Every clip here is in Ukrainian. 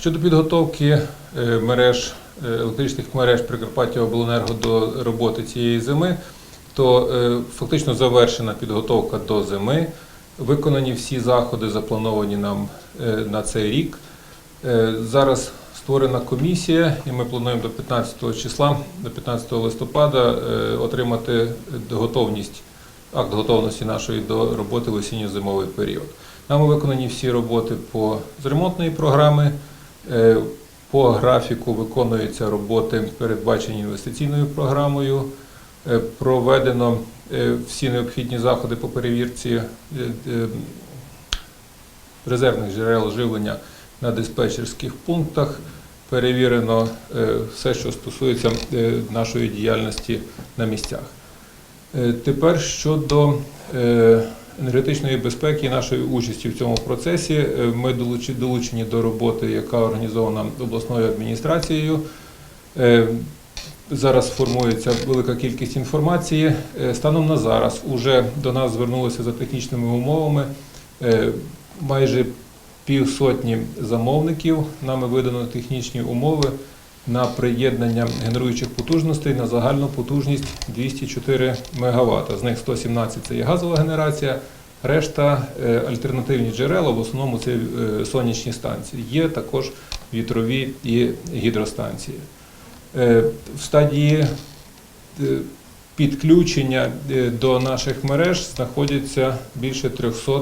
Щодо підготовки е, мереж е, електричних мереж Прикарпаття Обленерго до роботи цієї зими, то е, фактично завершена підготовка до зими. Виконані всі заходи, заплановані нам на цей рік. Зараз створена комісія, і ми плануємо до 15 числа, до 15 листопада, отримати готовність, акт готовності нашої до роботи в осінньо-зимовий період. Нами виконані всі роботи по з ремонтної програми. Е, По графіку виконуються роботи, передбачені інвестиційною програмою. Е, Проведено е, всі необхідні заходи по перевірці резервних джерел живлення на диспетчерських пунктах. Перевірено все, що стосується нашої діяльності на місцях. Тепер щодо енергетичної безпеки і нашої участі в цьому процесі, е, ми долучені до роботи, яка організована обласною адміністрацією. Е, Зараз формується велика кількість інформації. Е, Станом на зараз уже до нас звернулися за технічними умовами майже півсотні замовників. Нами видано технічні умови на приєднання генеруючих потужностей на загальну потужність 204 МВт. З них 117 це є газова генерація, решта е, альтернативні джерела, в основному це е, сонячні станції. Є також вітрові і гідростанції. Е, В стадії підключення до наших мереж знаходяться більше 300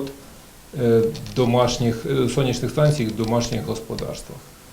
е, домашніх сонячних станцій в домашніх господарствах.